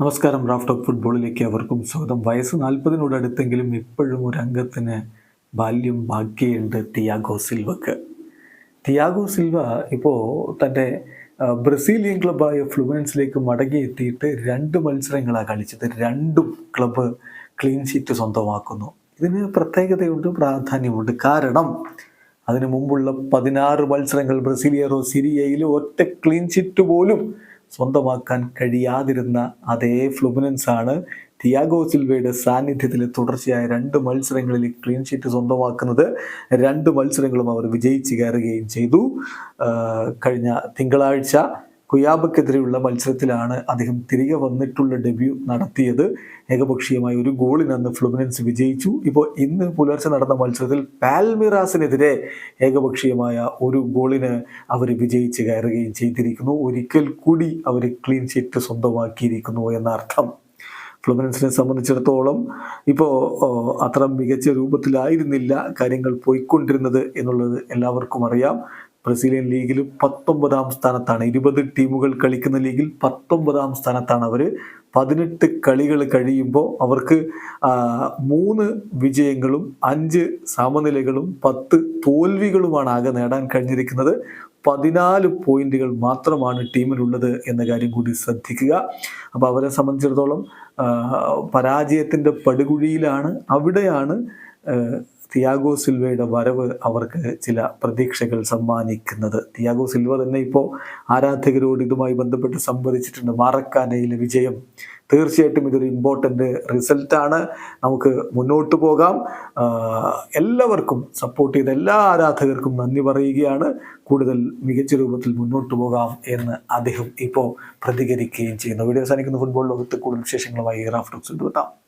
നമസ്കാരം. Raft of ഫുട്ബോളിലേക്ക് അവർക്കും സ്വാഗതം. വയസ്സ് നാൽപ്പതിനോടടുത്തെങ്കിലും ഇപ്പോഴും ഒരു അംഗത്തിന് ബാല്യം ബാക്കിയുണ്ട് തിയാഗോ സിൽവക്ക്. തിയാഗോ സിൽവ ഇപ്പോൾ തന്റെ ബ്രസീലിയൻ ക്ലബ്ബായ ഫ്ലുവൻസിലേക്ക് മടങ്ങിയെത്തിയിട്ട് രണ്ട് മത്സരങ്ങളാണ് കളിച്ചത്. രണ്ടും ക്ലബ്ബ് ക്ലീൻ ഷീറ്റ് സ്വന്തമാക്കുന്നു. ഇതിന് പ്രത്യേകതയുണ്ട് പ്രാധാന്യമുണ്ട്. കാരണം അതിനു മുമ്പുള്ള പതിനാറ് മത്സരങ്ങൾ ബ്രസീലിയറോ സിരിയയിൽ ഒറ്റ ക്ലീൻ ഷീറ്റ് പോലും സ്വന്തമാക്കാൻ കഴിയാതിരുന്ന അതേ ഫ്ലുമിനൻസ് ആണ് തിയാഗോ സിൽവയുടെ സാന്നിധ്യത്തിൽ തുടർച്ചയായ രണ്ട് മത്സരങ്ങളിൽ ക്ലീൻ ഷീറ്റ് സ്വന്തമാക്കുന്നത്. രണ്ട് മത്സരങ്ങളും അവർ വിജയിച്ചു കയറുകയും ചെയ്തു. കഴിഞ്ഞ തിങ്കളാഴ്ച കുയാബക്കെതിരെയുള്ള മത്സരത്തിലാണ് അദ്ദേഹം തിരികെ വന്നിട്ടുള്ള ഡെബ്യൂ നടത്തിയത്. ഏകപക്ഷീയമായ ഒരു ഗോളിന് അന്ന് ഫ്ലുമിനൻസ് വിജയിച്ചു. ഇപ്പോൾ ഇന്ന് പുലർച്ചെ നടന്ന മത്സരത്തിൽ പാൽമിറാസിനെതിരെ ഏകപക്ഷീയമായ ഒരു ഗോളിന് അവർ വിജയിച്ച് കയറുകയും ചെയ്തിരിക്കുന്നു. ഒരിക്കൽ കൂടി അവർ ക്ലീൻ ഷീറ്റ് സ്വന്തമാക്കിയിരിക്കുന്നു എന്നർത്ഥം. ഫ്ലുമിനൻസിനെ സംബന്ധിച്ചിടത്തോളം ഇപ്പോൾ അത്ര മികച്ച രൂപത്തിലായിരുന്നില്ല കാര്യങ്ങൾ പോയിക്കൊണ്ടിരുന്നത് എന്നുള്ളത് എല്ലാവർക്കും അറിയാം. ബ്രസീലിയൻ ലീഗിൽ പത്തൊമ്പതാം സ്ഥാനത്താണ്. ഇരുപത് ടീമുകൾ കളിക്കുന്ന ലീഗിൽ പത്തൊമ്പതാം സ്ഥാനത്താണ് അവർ. പതിനെട്ട് കളികൾ കഴിയുമ്പോൾ അവർക്ക് മൂന്ന് വിജയങ്ങളും അഞ്ച് സമനിലകളും പത്ത് തോൽവികളുമാണ് ആകെ നേടാൻ കഴിഞ്ഞിരിക്കുന്നത്. പതിനാല് പോയിന്റുകൾ മാത്രമാണ് ടീമിലുള്ളത് എന്ന കാര്യം കൂടി ശ്രദ്ധിക്കുക. അപ്പോൾ അവരെ സംബന്ധിച്ചിടത്തോളം പരാജയത്തിന്റെ പടുകുഴിയിലാണ് അവിടെയാണ് തിയാഗോ സിൽവയുടെ വരവ് അവർക്ക് ചില പ്രതീക്ഷകൾ സമ്മാനിക്കുന്നത്. തിയാഗോ സിൽവ തന്നെ ഇപ്പോൾ ആരാധകരോട് ഇതുമായി ബന്ധപ്പെട്ട് സംവദിച്ചിട്ടുണ്ട്. മാറക്കാനയിലെ വിജയം. തീർച്ചയായിട്ടും ഇതൊരു ഇമ്പോർട്ടന്റ് റിസൾട്ടാണ് നമുക്ക് മുന്നോട്ട് പോകാം. എല്ലാവർക്കും സപ്പോർട്ട് ചെയ്ത എല്ലാ ആരാധകർക്കും നന്ദി പറയുകയാണ്. കൂടുതൽ മികച്ച രൂപത്തിൽ മുന്നോട്ട് പോകാം എന്ന് അദ്ദേഹം ഇപ്പോൾ പ്രതികരിക്കുകയും ചെയ്യുന്നു. വീഡിയോ അവസാനിക്കുന്ന. ഫുട്ബോൾ ലോകത്ത് കൂടുതൽ വിശേഷങ്ങളുമായി റാഫ്റ്റോക്സ് എത്താം